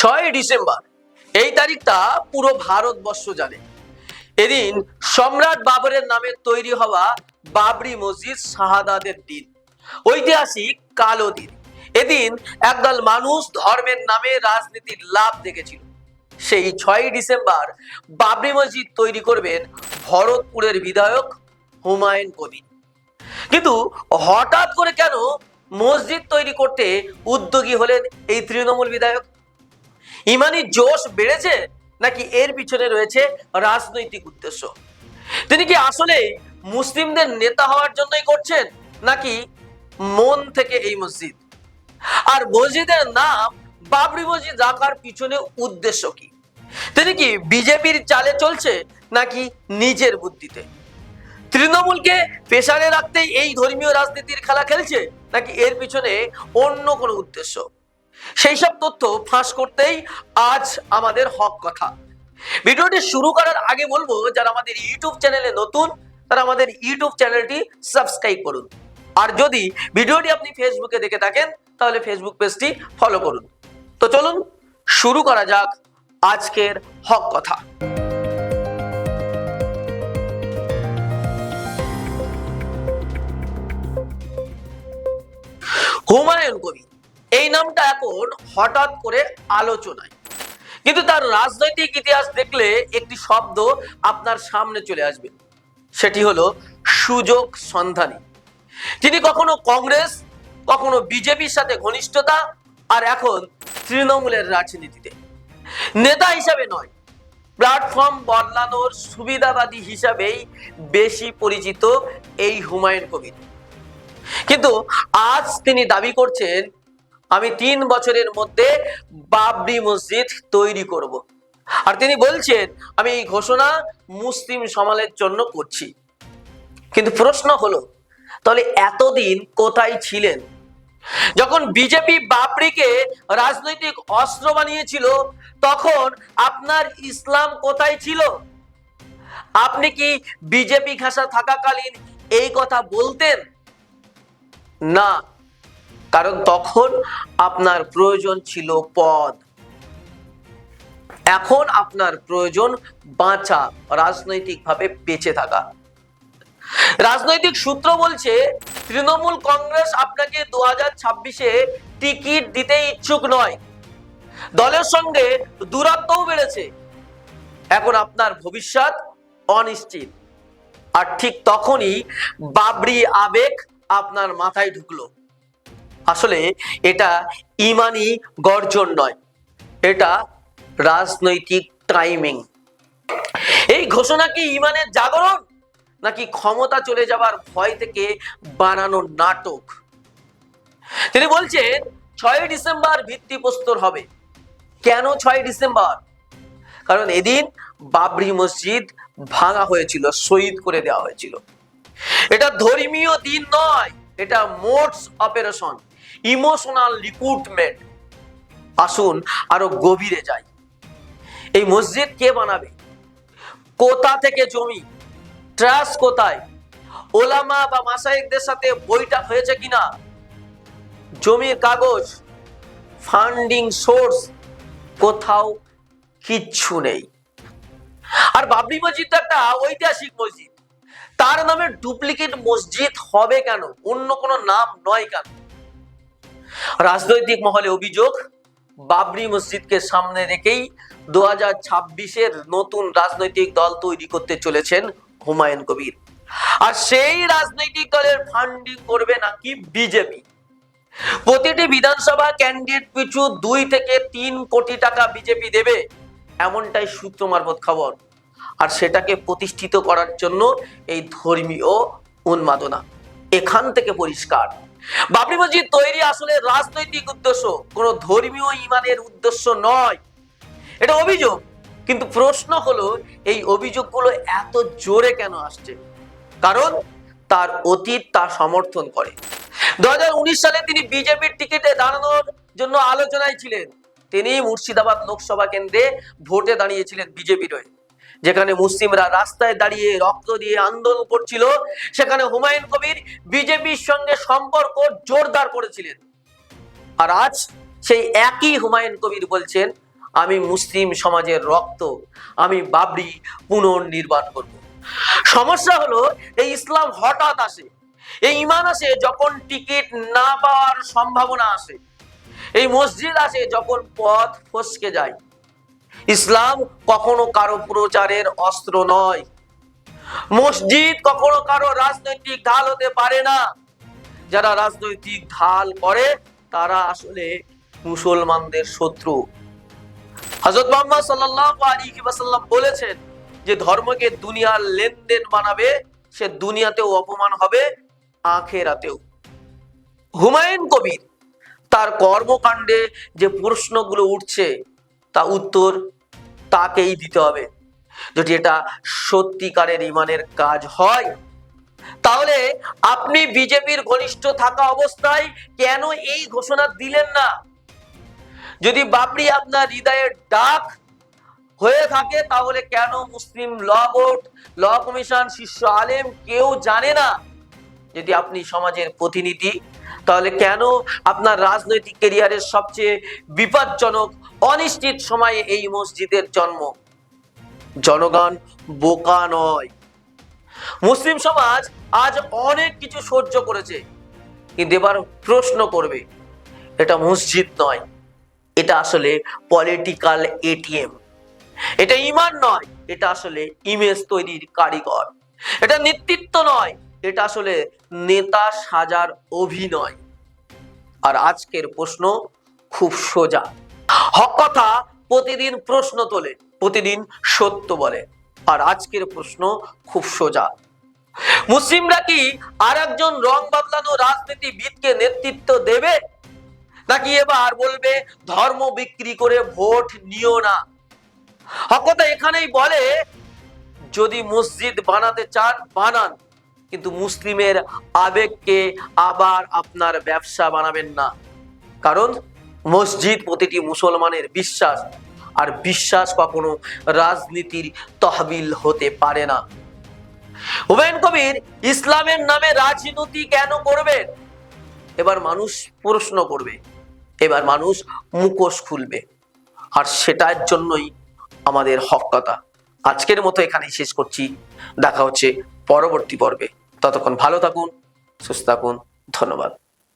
ছয় ডিসেম্বর। এই তারিখটা পুরো ভারতবর্ষ জানে। এদিন সম্রাট বাবরের নামে তৈরি হওয়া বাবরি মসজিদ শাহাদাদের দিন। ঐতিহাসিক কালো দিন। এদিন একদল মানুষ ধর্মের নামে রাজনীতির লাভ দেখেছিল। সেই ছয় ডিসেম্বর বাবরি মসজিদ তৈরি করবেন ভরতপুরের বিধায়ক হুমায়ুন কবির। কিন্তু হঠাৎ করে কেন মসজিদ তৈরি করতে উদ্যোগী হলেন এই তৃণমূল বিধায়ক? ইমানি জোশ বেড়েছে নাকি এর পিছনে রয়েছে রাজনৈতিক উদ্দেশ্য? তিনি কি আসলে মুসলিমদের নেতা হওয়ার জন্যই করছেন নাকি মন থেকে এই মসজিদ? আর মসজিদের নাম বাবরি মসজিদ রাখার পিছনে উদ্দেশ্য কি? তিনি কি বিজেপির চালে চলছে নাকি নিজের বুদ্ধিতে? তৃণমূলকে পেশারে রাখতেই এই ধর্মীয় রাজনীতির খেলা খেলছে নাকি এর পিছনে অন্য কোনো উদ্দেশ্য? সেই সব তথ্য ফাঁস করতেই আজ আমাদের হক কথা। ভিডিওটি শুরু করার আগে বলব, যারা আমাদের ইউটিউব চ্যানেলে নতুন, তারা আমাদের ইউটিউব চ্যানেলটি সাবস্ক্রাইব করুন। আর যদি ভিডিওটি আপনি ফেসবুকে দেখে থাকেন, তাহলে ফেসবুক পেজটি ফলো করুন। তো চলুন, শুরু করা যাক আজকের হক কথা। হুমায়ুন কবির এই নামটা এখন হঠাৎ করে আলোচনায়। কিন্তু তার রাজনৈতিক ইতিহাস দেখলে একটি শব্দ আপনার সামনে চলে আসবে। সেটি হলো সুযোগ সন্ধানী। তিনি কখনো কংগ্রেস, কখনো বিজেপির সাথে ঘনিষ্ঠতা আর এখন তৃণমূলের রাজনীতিতে। নেতা হিসাবে নয়, প্ল্যাটফর্ম বদলানোর সুবিধাবাদী হিসাবেই বেশি পরিচিত এই হুমায়ুন কবির। কিন্তু আজ তিনি দাবি করছেন আমি তিন বছরের মধ্যে বাবরি মসজিদ তৈরি করব। আর তিনি বলছেন, আমি এই ঘোষণা মুসলিম সমাজের জন্য করছি। কিন্তু প্রশ্ন হলো, তাহলে এতদিন কোথায় ছিলেন? যখন বিজেপি বাবরিকে রাজনৈতিক অস্ত্র বানিয়েছিল, তখন আপনার ইসলাম কোথায় ছিল? আপনি কি বিজেপি ঘাসা থাকাকালীন এই কথা বলতেন? না। কারণ তখন আপনার প্রয়োজন ছিল পদ। এখন আপনার প্রয়োজন বাঁচা, রাজনৈতিকভাবে বেঁচে থাকা। রাজনৈতিক সূত্র বলছে, তৃণমূল কংগ্রেস আপনাকে দু হাজার ছাব্বিশে টিকিট দিতে ইচ্ছুক নয়। দলের সঙ্গে দূরত্বও বেড়েছে। এখন আপনার ভবিষ্যৎ অনিশ্চিত। আর ঠিক তখনই বাবরি আবেগ আপনার মাথায় ঢুকলো। আসলে এটা ইমানি গর্জন নয়, এটা রাজনৈতিক টাইমিং এই ঘোষণা কি ইমানের জাগরণ, নাকি ক্ষমতা চলে যাবার ভয় থেকে বানানো নাটক? তিনি বলছেন, ছয় ডিসেম্বর ভিত্তিপ্রস্তর হবে। কেন ছয় ডিসেম্বর? কারণ এদিন বাবরি মসজিদ ভাঙা হয়েছিল, শহীদ করে দেওয়া হয়েছিল। এটা ধর্মীয় দিন নয়, এটা মোটস অপারেশন। Emotional recruitment. আসুন আরও গভীরে যাই। এই মসজিদ কে বানাবে? কোথা থেকে জমি? ট্রাস্ট কোথায়? ওলামা বা মাসাইকদের সাথে বইটা হয়েছে কিনা? জমির কাগজ ফান্ডিং সোর্স কোথাও কিচ্ছু নেই। আর বাবরি মসজিদ একটা ঐতিহাসিক মসজিদ। তার নামে ডুপ্লিকেট মসজিদ হবে কেন? অন্য কোনো নাম নয় কেন? রাজনৈতিক মহলে অভিযোগ, বাবরি মসজিদকে সামনে রেখেই দু হাজার ছাব্বিশের নতুন রাজনৈতিক দল তৈরি করতে চলেছেন হুমায়ুন কবির। আর সেই রাজনৈতিক দলের ফান্ডিং করবে নাকি বিজেপি? প্রতিটি বিধানসভা ক্যান্ডিডেট পিছু দুই থেকে তিন কোটি টাকা বিজেপি দেবে, এমনটাই সূত্র মারফত খবর। আর সেটাকে প্রতিষ্ঠিত করার জন্য এই ধর্মীয় উন্মাদনা এখান থেকে পরিষ্কার। বাবরি মসজিদ তৈরি আসলে রাজনৈতিক উদ্দেশ্য, কোনো ধর্মীয় ইমানের উদ্দেশ্য নয়। এটা অভিযোগ। কিন্তু প্রশ্ন হলো, এই অভিযোগগুলো এত জোরে কেন আসছে? কারণ তার অতীত তা সমর্থন করে। দু হাজার উনিশ সালে তিনি বিজেপির টিকিটে দাঁড়ানোর জন্য আলোচনায় ছিলেন। তিনি মুর্শিদাবাদ লোকসভা কেন্দ্রে ভোটে দাঁড়িয়েছিলেন বিজেপির হয়ে যেখানে মুসলিমরা রাস্তায় দাঁড়িয়ে রক্ত দিয়ে আন্দোলন করছিল, সেখানে হুমায়ুন কবির বিজেপির সঙ্গে সম্পর্ক জোরদার করেছিলেন। আর আজ সেই একই হুমায়ুন কবির বলছেন, আমি মুসলিম সমাজের রক্ত, আমি বাবরি পুনর্নির্মাণ করব। সমস্যা হলো, এই ইসলাম হঠাৎ আসে। এই ইমান আসে যখন টিকিট না পাওয়ার সম্ভাবনা আসে। এই মসজিদ আসে যখন পথ ফসকে যায়। ইসলাম কখনো কারও প্রচারের অস্ত্র নয়। মসজিদ কখনো কারও রাজনৈতিক ঢাল হতে পারে না। যারা রাজনৈতিক ঢাল করে, তারা আসলে মুসলমানদের শত্রু। হজরত মোহাম্মদ ওয়াসাল্লাম বলেছেন যে, ধর্মকে দুনিয়ার লেনদেন বানাবে, সে দুনিয়াতেও অপমান হবে, আখেরাতেও। হুমায়ুন কবির তার কর্মকাণ্ডে যে প্রশ্নগুলো উঠছে তা উত্তর তাকেই দিতে হবে। যদি এটা সত্যিকারের ইমানের কাজ হয়, তাহলে আপনি বিজেপির ঘনিষ্ঠ থাকা অবস্থায় কেন এই ঘোষণা দিলেন না? যদি বাবরি আপনার হৃদয়ের ডাক হয়ে থাকে, তাহলে কেন মুসলিম ল বোর্ড, ল কমিশন, শীর্ষ আলেম কেউ জানে না? যদি আপনি সমাজের প্রতিনিধি তাহলে কেন আপনার রাজনৈতিক কেরিয়ারের সবচেয়ে বিপজ্জনক, অনিশ্চিত সময়ে এই মসজিদের জন্ম? জনগণ বোকা নয়। মুসলিম সমাজ আজ অনেক কিছু সহ্য করেছে, কিন্তু এবার প্রশ্ন করবে, এটা মসজিদ নয়, এটা আসলে পলিটিক্যাল এটিএম এটা ইমান নয়, এটা আসলে ইমেজ তৈরির কারিগর। এটা নেতৃত্ব নয় এটা আসলে নেতা সাজার অভিনয়। আর আজকের প্রশ্ন খুব সোজা। হক কথা প্রতিদিন প্রশ্ন তোলে, প্রতিদিন সত্য বলে। আর আজকের প্রশ্ন খুব সোজা। মুসলিমরা কি আর একজন রং বদলানো রাজনীতিবিদকে নেতৃত্ব দেবে? নাকি এবার বলবে, ধর্ম বিক্রি করে ভোট নিও না? হকতা এখানেই বলে, যদি মসজিদ বানাতে চান, বানান। কিন্তু মুসলিমের আবেগকে আবার আপনার ব্যবসা বানাবেন না। কারণ মসজিদ প্রতিটি মুসলমানের বিশ্বাস, আর বিশ্বাস কখনো রাজনীতির তহবিল হতে পারে না। হুমায়ুন কবির, ইসলামের নামে রাজনীতি কেন করবেন এবার মানুষ প্রশ্ন করবে, এবার মানুষ মুখোশ খুলবে। আর সেটার জন্যই আমাদের হক কথা। আজকের মতো এখানেই শেষ করছি। দেখা হচ্ছে পরবর্তী পর্বে। ততক্ষণ ভালো থাকুন সুস্থ থাকুন ধন্যবাদ।